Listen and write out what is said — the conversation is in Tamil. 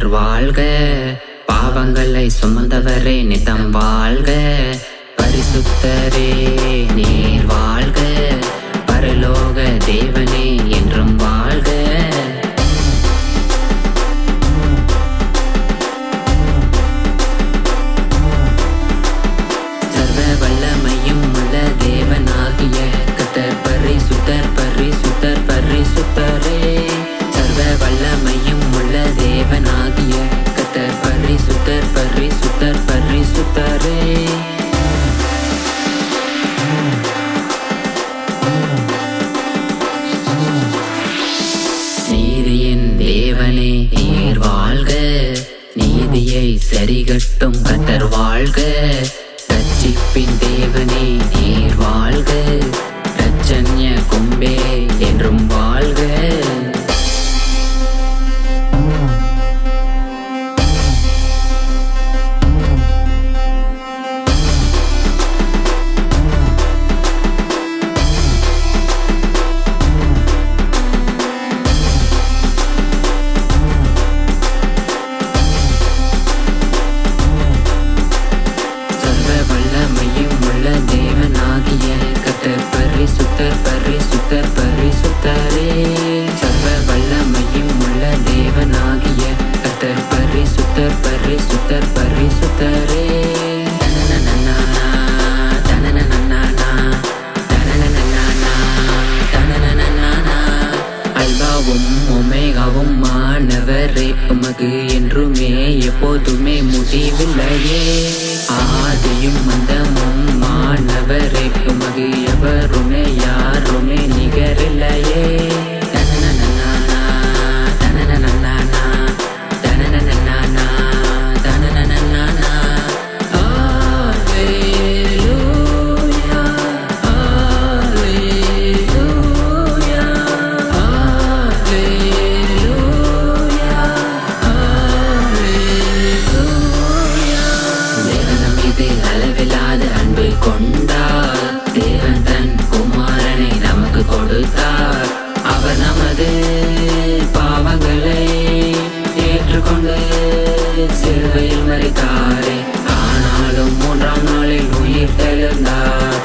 கர்த்தர் வாழ்க. பாவங்களை சுமந்தவரே நிதம் வாழ்க. பரிசுத்தரே நீ நீர் வாழ்க. நீதியை சரிகட்டும் கத்தர் வாழ்க. ரட்சிப்பின் பரிசுத்தரே அல்பாவும் ஒமேகாவும் மாணவரே. உமக்கு என்றுமே எப்போதுமே முடிவில்லையே. ஆதி தாங்கு சிலுவையில் மறித்தாரே ஆனாலும் மூன்றாம் நாளில் உயிர் தெழுந்தார்.